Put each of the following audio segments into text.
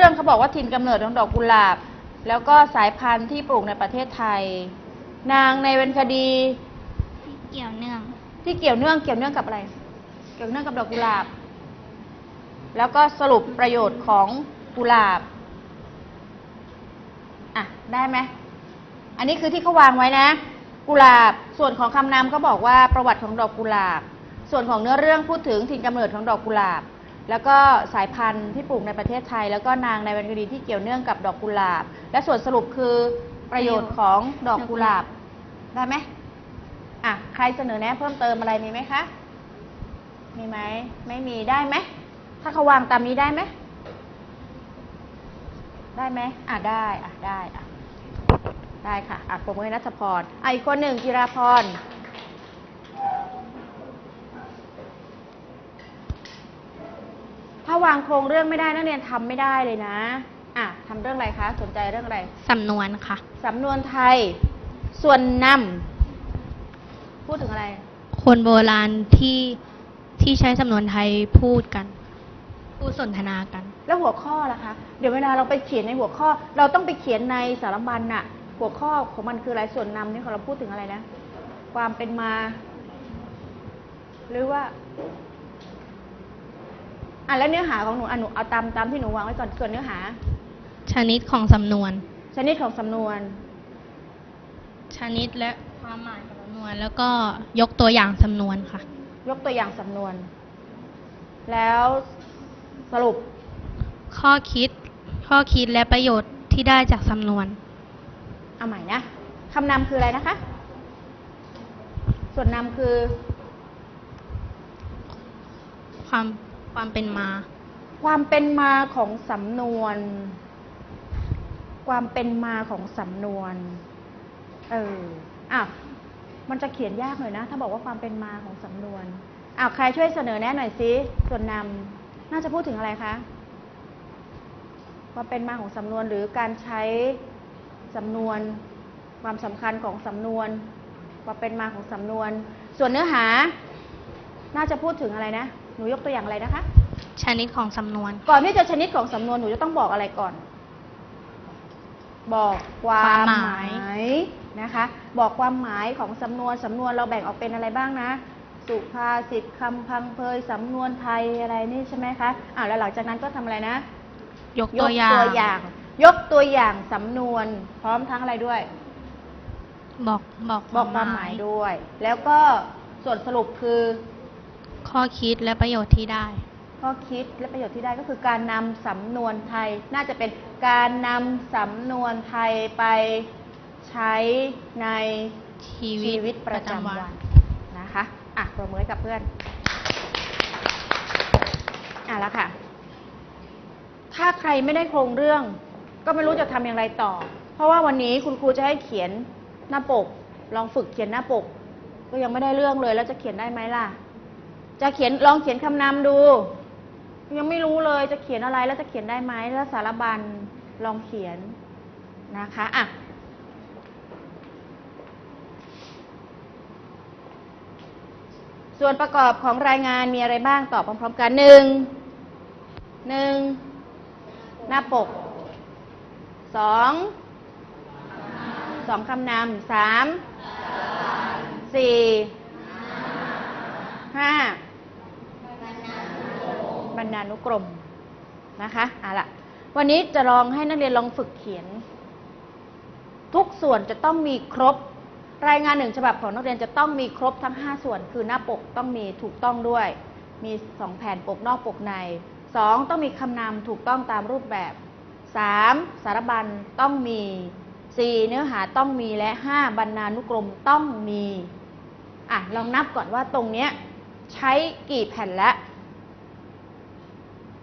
รื่องเขาบอกว่าถิ่นกำเนิดของดอกกุหลาบ แล้วก็สายพันธุ์ที่ปลูกในประเทศไทย นางในวรรณคดีที่เกี่ยวเนื่อง ที่เกี่ยวเนื่องเกี่ยวเนื่องกับอะไร เกี่ยวเนื่องกับดอกกุหลาบ แล้วก็สรุปประโยชน์ของกุหลาบอะได้ไหมอันนี้คือที่เขาวางไว้นะ กุหลาบส่วนของคำนำก็บอกว่าประวัติของดอกกุหลาบ ส่วนของเนื้อเรื่องพูดถึงถิ่นกำเนิดของดอกกุหลาบ แล้วก็สายพันธุ์ที่ปลูกในประเทศไทย แล้วก็นางในวรรณคดีที่เกี่ยวเนื่องกับดอกกุหลาบ และส่วนสรุปคือประโยชน์ของดอกกุหลาบได้ไหมอะใครเสนอแนะเพิ่มเติมอะไรมีไหมคะ มีไหมไม่มีได้ไหมถ้าเขาวางตามนี้ได้ไหมได้ไหมอะได้อะได้อะได้ค่ะอะปรบมือให้นัทพรอะอีกคนหนึ่งจิราพร ถ้าวางโครงเรื่องไม่ได้นักเรียนทำไม่ได้เลยนะ อะทำเรื่องอะไรคะ สนใจเรื่องอะไร สำนวนค่ะ สำนวนไทย ส่วนนำพูดถึงอะไร คนโบราณที่ที่ใช้สำนวนไทยพูดกัน พูดสนทนากัน แล้วหัวข้อล่ะคะ เดี๋ยวเวลาเราไปเขียนในหัวข้อ เราต้องไปเขียนในสารบัญน่ะ หัวข้อของมันคืออะไรส่วนนำนี่ของเราพูดถึงอะไรนะ ความเป็นมา หรือว่า อะแล้วเนื้อหาของหนูอะหนูเอาตามตามที่หนูวางไว้ก่อนส่วนเนื้อหา ชนิดของสำนวน ชนิดของสำนวน ชนิดและความหมายของสำนวน แล้วก็ยกตัวอย่างสำนวนค่ะ ยกตัวอย่างสำนวน แล้วสรุป ข้อคิด ข้อคิดและประโยชน์ที่ได้จากสำนวน เอาใหม่นะคำนำคืออะไรนะคะ ส่วนนำคือ ความ ความเป็นมา ความเป็นมาของสำนวน ความเป็นมาของสำนวน เอออะมันจะเขียนยากหน่อยนะ ถ้าบอกว่าความเป็นมาของสำนวนอะใครช่วยเสนอแนะหน่อยสิส่วนนำน่าจะพูดถึงอะไรคะความเป็นมาของสำนวนหรือการใช้สำนวน ความสำคัญของสำนวน ความเป็นมาของสำนวน ส่วนเนื้อหา น่าจะพูดถึงอะไรนะ นูยกตัวอย่างอะไรนะคะ ชนิดของสำนวน ก่อนที่จะชนิดของสำนวนหนูจะต้องบอกอะไรก่อน บอกความความหหมมายายนะคะ บอกความหมายของสำนวนสำนวนเราแบ่งออกเป็นอะไรบ้างนะ สุภาษิตคำพังเพยสำนวนไทยอะไรนี่ใช่ไหมคะอ่าแล้วหลังจากนั้นก็ทำอะไรนะ ยกตัวอย่างอย่างยกตัวอย่างสำนวน พร้อมทั้งอะไรด้วย บอกบอกบอกความหมายด้วย แล้วก็ส่วนสรุปคือ ข้อคิดและประโยชน์ที่ได้ ข้อคิดและประโยชน์ที่ได้ก็คือการนำสำนวนไทย น่าจะเป็นการนำสำนวนไทยไปใช้ในชีชีวิวิตประจำวันนนะคะอะปรบมือให้กับเพื่อนอะแล้วค่ะ ถ้าใครไม่ได้โครงเรื่อง ก็ไม่รู้จะทำอย่างไรต่อ เพราะว่าวันนี้คุณครูจะให้เขียนหน้าปก ลองฝึกเขียนหน้าปก ก็ยังไม่ได้เรื่องเลย แล้วจะเขียนได้ไหมล่ะ จะเขียนลองเขียนคำนำดู ยังไม่รู้เลยจะเขียนอะไรแล้วจะเขียนได้ไหมแล้วสารบัญลองเขียนนะคะอะส่วนประกอบของรายงานมีอะไรบ้างตอบพร้อมๆกันหนึ่งหนึ่งหน้าปกสองสองคำนำสามสี่ห้า รรณานุกรมนะคะเอาละวันนี้จะลองให้นักเรียนลองฝึกเขียน ทุกส่วนจะต้องมีครบ รายงานหนึ่งฉบับของนักเรียนจะต้องมีครบทั้ง 5 ส่วน คือหน้าปกต้องมีถูกต้องด้วย มี 2 แผ่นปกนอกปกใน 2 ต้องมีคำนำถูกต้องตามรูปแบบ 3. สารบัญต้องมี 4. เนื้อหาต้องมีและ 5. บรรณานุกรมต้องมีอะลองนับก่อนว่าตรงเนี้ยใช้กี่แผ่นแล้ว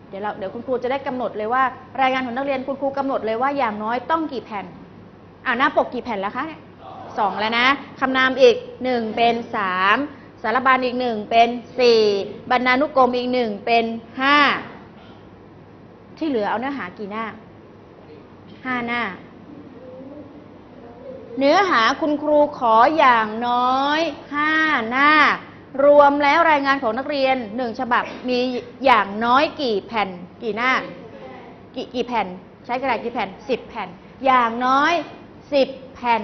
เดี๋ยวเราเดี๋ยวคุณครูจะได้กำหนดเลยว่า รายงานของนักเรียนคุณครูกำหนดเลยว่าอย่างน้อยต้องกี่แผ่นอ่าหน้าปกกี่แผ่นแล้วคะเนี่ยสองแล้วนะคำนามอีกหนึ่งเป็นสามสารบัญอีกหนึ่งเป็นสี่บรรณานุกรมอีกหนึ่งเป็นห้าที่เหลือเอาเนื้อหากี่หน้าห้าหน้า เนื้อหาคุณครูขออย่างน้อยห้าหน้า รวมแล้วรายงานของนักเรียนหนึ่งฉบับมีอย่างน้อยกี่แผ่น กี่หน้า กี่กี่แผ่น ใช้กระดาษกี่แผ่นสิบแผ่น อย่างน้อยสิบแผ่น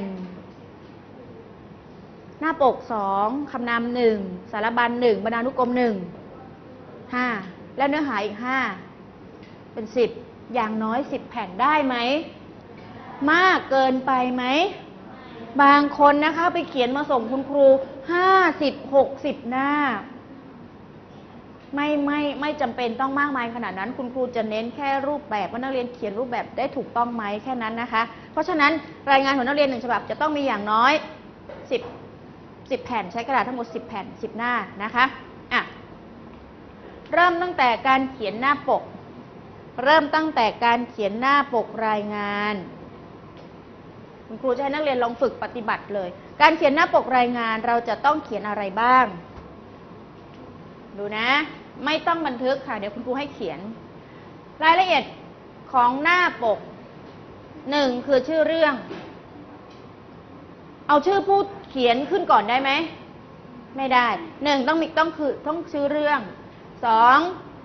หน้าปกสองคำนำหนึ่งสารบัญหนึ่งบรรณานุกรมหนึ่งห้าแล้วเนื้อหาอีกห้าเป็นสิบอย่างน้อยสิบแผ่นได้ไหม มากเกินไปไหม บางคนนะคะไปเขียนมาส่งคุณครู ห้าสิบหกสิบหน้า ไม่ไม่ไม่จำเป็นต้องมากมายขนาดนั้น คุณครูจะเน้นแค่รูปแบบว่านักเรียนเขียนรูปแบบได้ถูกต้องไหมแค่นั้นนะคะ เพราะฉะนั้นรายงานของนักเรียนหนึ่งฉบับจะต้องมีอย่างน้อยสิบสิบแผ่นใช้กระดาษทั้งหมดสิบแผ่นสิบหน้านะคะอะเริ่มตั้งแต่การเขียนหน้าปก เริ่มตั้งแต่การเขียนหน้าปกรายงาน คุณครูจะให้นักเรียนลองฝึกปฏิบัติเลย การเขียนหน้าปกรายงานเราจะต้องเขียนอะไรบ้าง ดูนะ ไม่ต้องบันทึกค่ะ เดี๋ยวคุณครูให้เขียน รายละเอียดของหน้าปกหนึ่งคือชื่อเรื่อง เอาชื่อผู้เขียนขึ้นก่อนได้ไหม ไม่ได้หนึ่งต้องมีต้องคือต้องชื่อเรื่องสอง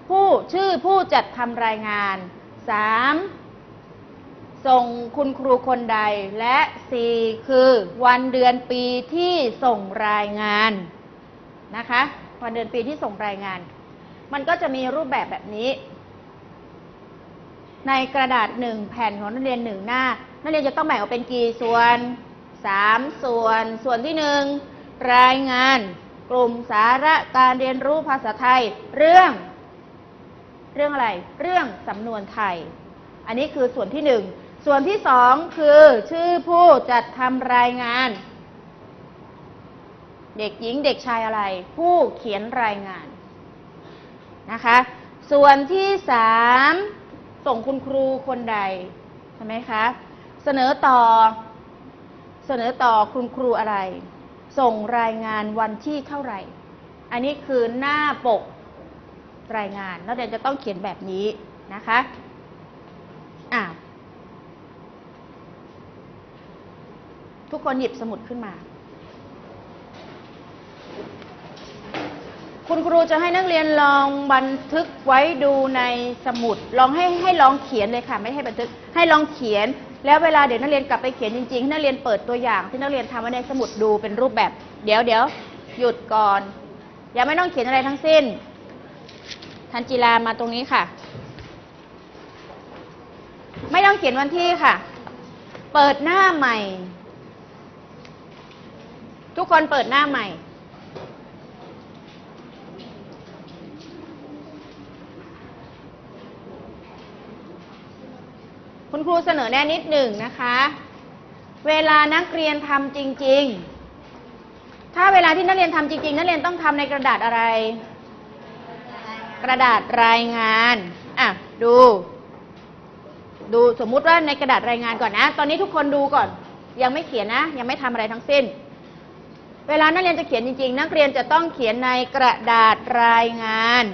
ผู้ชื่อผู้จัดทำรายงานสาม ส่งคุณครูคนใด และสี่คือวันเดือนปีที่ส่งรายงานนะคะ วันเดือนปีที่ส่งรายงาน มันก็จะมีรูปแบบแบบนี้ ในกระดาษหนึ่งแผ่นของนักเรียนหนึ่งหน้า นักเรียนจะต้องแบ่งออกเป็นกี่ส่วนสามส่วน ส่วนที่หนึ่งรายงาน กลุ่มสาระการเรียนรู้ภาษาไทย เรื่อง เรื่องอะไร เรื่องสำนวนไทยอันนี้คือส่วนที่หนึ่ง ส่วนที่สองคือชื่อผู้จัดทำรายงาน เด็กหญิงเด็กชายอะไร ผู้เขียนรายงานนะคะ ส่วนที่สามส่งคุณครูคนใดใช่ไหมคะเสนอต่อเสนอต่อคุณครูอะไร ส่งรายงานวันที่เท่าไหร่ อันนี้คือหน้าปกรายงานนักเรียนจะต้องเขียนแบบนี้นะคะอะ ทุกคนหยิบสมุดขึ้นมา คุณครูจะให้นักเรียนลองบันทึกไว้ดูในสมุด ลองให้ให้ลองเขียนเลยค่ะ ไม่ให้บันทึก ให้ลองเขียน แล้วเวลาเดี๋ยวนักเรียนกลับไปเขียนจริงๆให้นักเรียนเปิดตัวอย่าง ที่นักเรียนทำไว้ในสมุดดูเป็นรูปแบบ เดี๋ยวเดี๋ยวหยุดก่อน อย่าไม่ต้องเขียนอะไรทั้งสิ้น ทันจิลามาตรงนี้ค่ะ ไม่ต้องเขียนวันที่ค่ะ เปิดหน้าใหม่ ทุกคนเปิดหน้าใหม่ คุณครูเสนอแนะนิดหนึ่งนะคะ เวลานักเรียนทำจริง ๆ ถ้าเวลาที่นักเรียนทำจริง ๆ นักเรียนต้องทำในกระดาษอะไร กระดาษรายงานอะดู ดูสมมุติว่าในกระดาษรายงานก่อนนะ ตอนนี้ทุกคนดูก่อน ยังไม่เขียนนะ ยังไม่ทำอะไรทั้งสิ้น เวลานักเรียนจะเขียนจริงๆ นักเรียนจะต้องเขียนในกระดาษรายงาน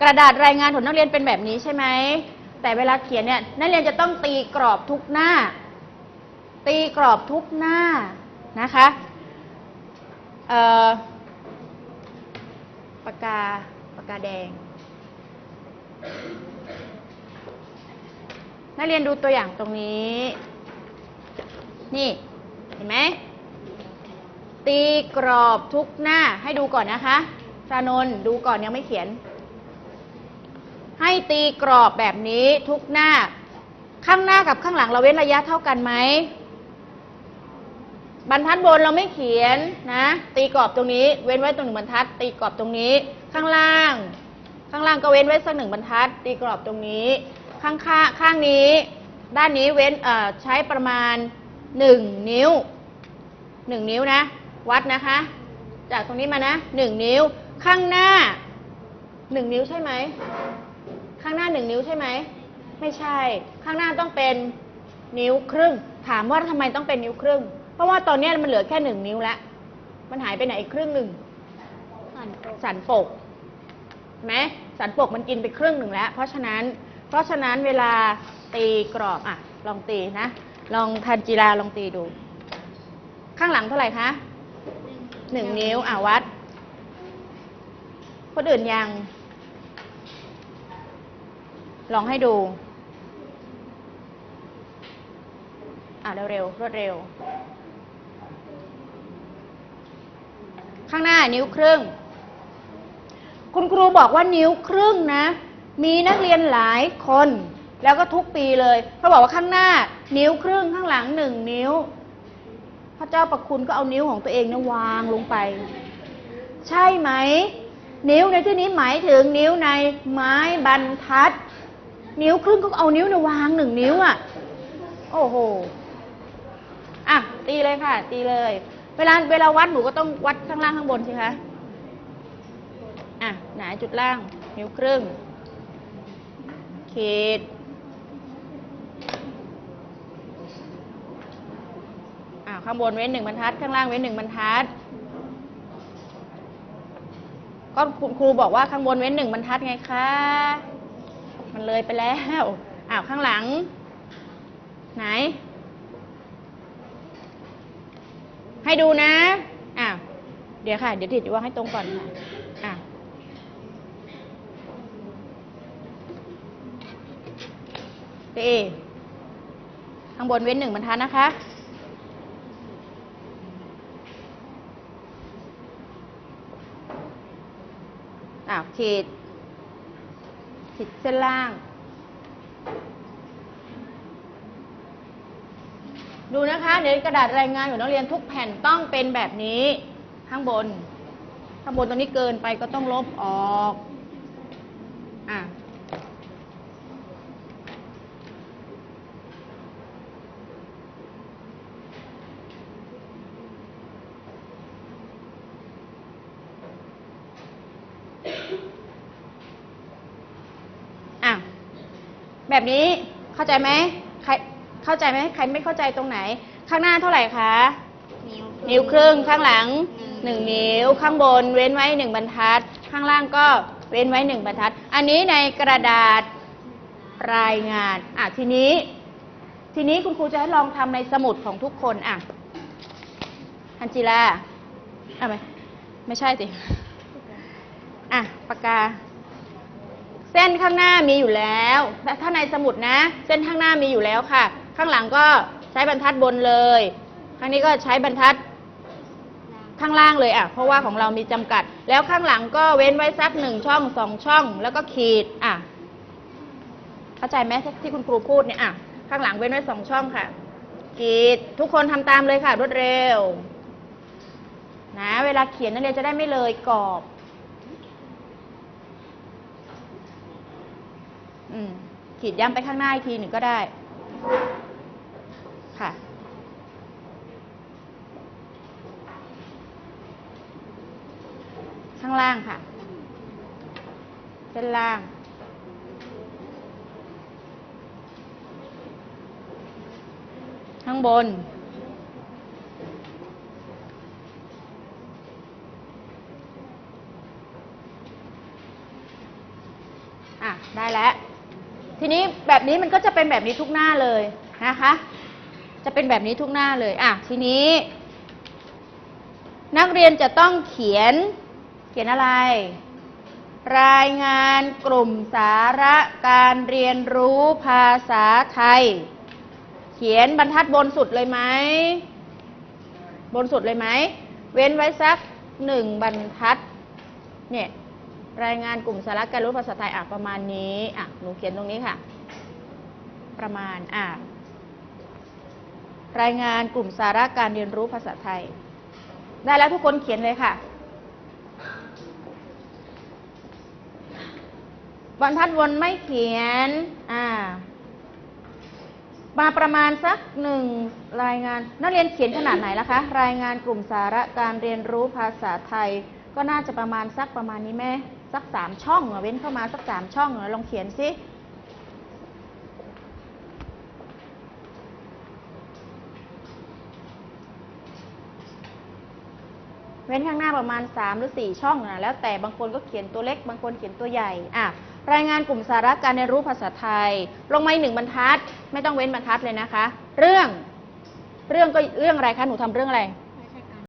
กระดาษรายงานของนักเรียนเป็นแบบนี้ใช่ไหม แต่เวลาเขียนเนี่ยนักเรียนจะต้องตีกรอบทุกหน้า ตีกรอบทุกหน้านะคะเอ่อปากกาปากกาแดง นักเรียนดูตัวอย่างตรงนี้ นี่ เห็นไหม ตีกรอบทุกหน้าให้ดูก่อนนะคะชานนดูก่อนยังไม่เขียน ให้ตีกรอบแบบนี้ทุกหน้า ข้างหน้ากับข้างหลังเราเว้นระยะเท่ากันไหมบรรทัดบนเราไม่เขียนนะ ตีกรอบตรงนี้ เว้นไว้ตรงหนึ่งบรรทัด ตีกรอบตรงนี้ ข้างล่าง ข้างล่างก็เว้นไว้สักหนึ่งบรรทัด ตีกรอบตรงนี้ ข้างข้างข้างนี้ ด้านนี้เว้นเอ่อใช้ประมาณหนึ่งนิ้วหนึ่งนิ้วนะ วัดนะคะ จากตรงนี้มานะหนึ่งนิ้ว ข้างหน้าหนึ่งนิ้วใช่ไหม ข้างหน้าหนึ่งนิ้วใช่ไหม ไม่ใช่ ข้างหน้าต้องเป็นนิ้วครึ่ง ถามว่าทำไมต้องเป็นนิ้วครึ่ง เพราะว่าตอนนี้มันเหลือแค่หนึ่งนิ้วแล้ว มันหายไปไหนอีกครึ่งหนึ่ง สันปกเห็นไหมสันปกมันกินไปครึ่งหนึ่งแล้ว เพราะฉะนั้น เพราะฉะนั้นเวลาตีกรอบอะ ลองตีนะ ลองทันจีราลองตีดู ข้างหลังเท่าไหร่คะ หนึ่งนิ้วอ่าวัด คนอื่นยัง ลองให้ดู อ่าเร็วๆรวดเร็ว ข้างหน้านิ้วครึ่ง คุณครูบอกว่านิ้วครึ่งนะ มีนักเรียนหลายคน แล้วก็ทุกปีเลย เขาบอกว่าข้างหน้า นิ้วครึ่งข้างหลังหนึ่งนิ้ว พระเจ้าประคุณก็เอานิ้วของตัวเองนะวางลงไป ใช่ไหม นิ้วในที่นี้หมายถึงนิ้วในไม้บรรทัด นิ้วครึ่งก็เอานิ้วเนะวางหนึ่งนิ้วอะ โอ้โหอะตีเลยค่ะ ตีเลย เวลาเวลาวัดหนูก็ต้องวัดข้างล่างข้างบนสิคะอะไหนจุดล่าง นิ้วครึ่งขีด อ่า ข้างบนเว้นหนึ่งบรรทัด ข้างล่างเว้นหนึ่งบรรทัด ก็คุณครูบอกว่าข้างบนเว้นหนึ่งบรรทัดไงคะ มันเลยไปแล้ว อ้าวข้างหลัง ไหน ให้ดูนะอะเดี๋ยวค่ะ เดี๋ยวติดวางให้ตรงก่อนค่ะอะเอข้างบนเว้นหนึ่งบรรทัดนะคะ ขีด ขีดเส้นล่าง ดูนะคะเดี๋ยวกระดาษรายงานของนักเรียนทุกแผ่นต้องเป็นแบบนี้ ข้างบน ข้างบนตรงนี้เกินไปก็ต้องลบออก อะ แบบนี้เข้าใจไหมใครเข้าใจไหมใครไม่เข้าใจตรงไหน ข้างหน้าเท่าไหร่คะ นิ้วนิ้วครึ่งข้างหลังหหนึ่นึ่งงนิ้วข้างบนเว้นไว้หนึ่งบรรทัด ข้างล่างก็เว้นไว้หนึ่งบรรทัด อันนี้ในกระดาษรายงานอะทีนี้ ทีนี้คุณครูจะให้ลองทำในสมุดของทุกคนอะอันจิลาอะไม่ไม่ใช่สิอะปากกา เส้นข้างหน้ามีอยู่แล้วแต่ถ้าในสมุดนะ เส้นข้างหน้ามีอยู่แล้วค่ะ ข้างหลังก็ใช้บรรทัดบนเลยข้างนี้ก็ใช้บรรทัดข้างล่างเลยอะ เพราะว่าของเรามีจำกัด แล้วข้างหลังก็เว้นไว้สักหนึ่งช่องสองช่อง แล้วก็ขีดอะ เข้าใจไหมที่คุณครูพูดเนี่ยอะ ข้างหลังเว้นไว้สองช่องค่ะ ขีดทุกคนทำตามเลยค่ะ รวดเร็ว นะ เวลาเขียนนักเรียนจะได้ไม่เลยกรอบ อืมขีดย้ำไปข้างหน้าอีกทีหนึ่งก็ได้ ค่ะ ข้างล่างค่ะ เส้นล่าง ข้างบน อะ ได้แล้ว ทีนี้แบบนี้มันก็จะเป็นแบบนี้ทุกหน้าเลยนะคะ จะเป็นแบบนี้ทุกหน้าเลยอะทีนี้ นักเรียนจะต้องเขียนเขียนอะไร รายงานกลุ่มสาระการเรียนรู้ภาษาไทย เขียนบรรทัดบนสุดเลยไหมบนสุดเลยไหม เว้นไว้สักหนึ่งบรรทัด เนี่ย รายงานกลุ่มสาระการรู้ภาษาไทยอะประมาณนี้อะหนูเขียนตรงนี้ค่ะ ประมาณอะรายงานกลุ่มสาระการเรียนรู้ภาษาไทย ได้แล้วทุกคนเขียนเลยค่ะบรรทัดวนไม่เขียน อ่า มาประมาณสักหนึ่งรายงาน นักเรียนเขียนขนาดไหนล่ะคะ รายงานกลุ่มสาระการเรียนรู้ภาษาไทย ก็น่าจะประมาณสักประมาณนี้แม่ สักสามช่องเว้นเข้ามาสักสามช่องลองเขียนสิเว้นข้างหน้าประมาณสามหรือสี่ช่องนะแล้วแต่บางคนก็เขียนตัวเล็ก บางคนเขียนตัวใหญ่อะรายงานกลุ่มสาระการเรียนรู้ภาษาไทย ลงมาหนึ่งบรรทัด ไม่ต้องเว้นบรรทัดเลยนะคะ เรื่อง เรื่องก็เรื่องอะไรคะ หนูทำเรื่องอะไร